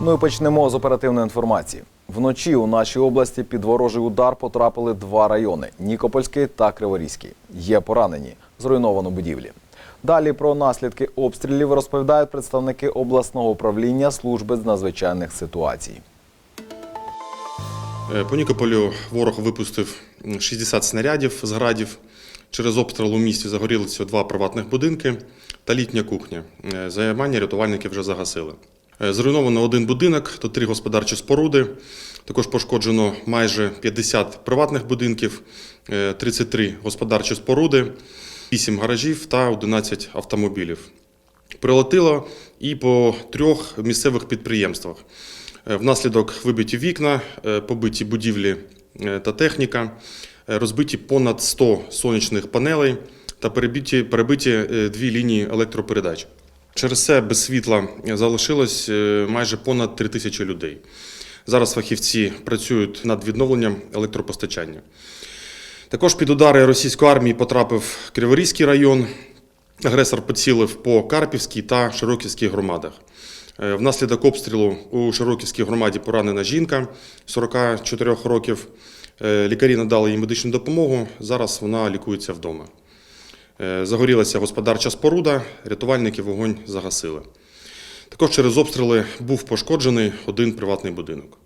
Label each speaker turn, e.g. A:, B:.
A: Ну і почнемо з оперативної інформації. Вночі у нашій області під ворожий удар потрапили два райони Нікопольський та Криворізький. Є поранені, зруйновано будівлі. Далі про наслідки обстрілів розповідають представники обласного управління служби з надзвичайних ситуацій.
B: Е, По Нікополю ворог випустив 60 снарядів з градів. Через обстріл у місті загорілися два приватних будинки та літня кухня. Е, Займання рятувальники вже загасили. Е, Зруйновано один будинок та три господарчі споруди. Також пошкоджено майже 50 приватних будинків, е, 33 господарчі споруди, 8 гаражів та 11 автомобілів. Прилетіло і по трьох місцевих підприємствах. Е, Внаслідок вибиті вікна, е, побиті будівлі е, та техніка, е, розбиті понад 100 сонячних панелей та перебиті, перебиті е, дві лінії електропередач. Через це без світла залишилось е, майже понад 3 тисячі людей. Зараз фахівці працюють над відновленням електропостачання. Також під удари російської армії потрапив Криворізький район. Агресор поцілив по Карпівській та Широківській громадах. Е, Внаслідок обстрілу у Широківській громаді поранена жінка 44 років. Е, Лікарі надали їй медичну допомогу. Зараз вона лікується вдома. Е, Загорілася господарча споруда, рятувальники вогонь загасили. Також через обстріли був пошкоджений один приватний будинок.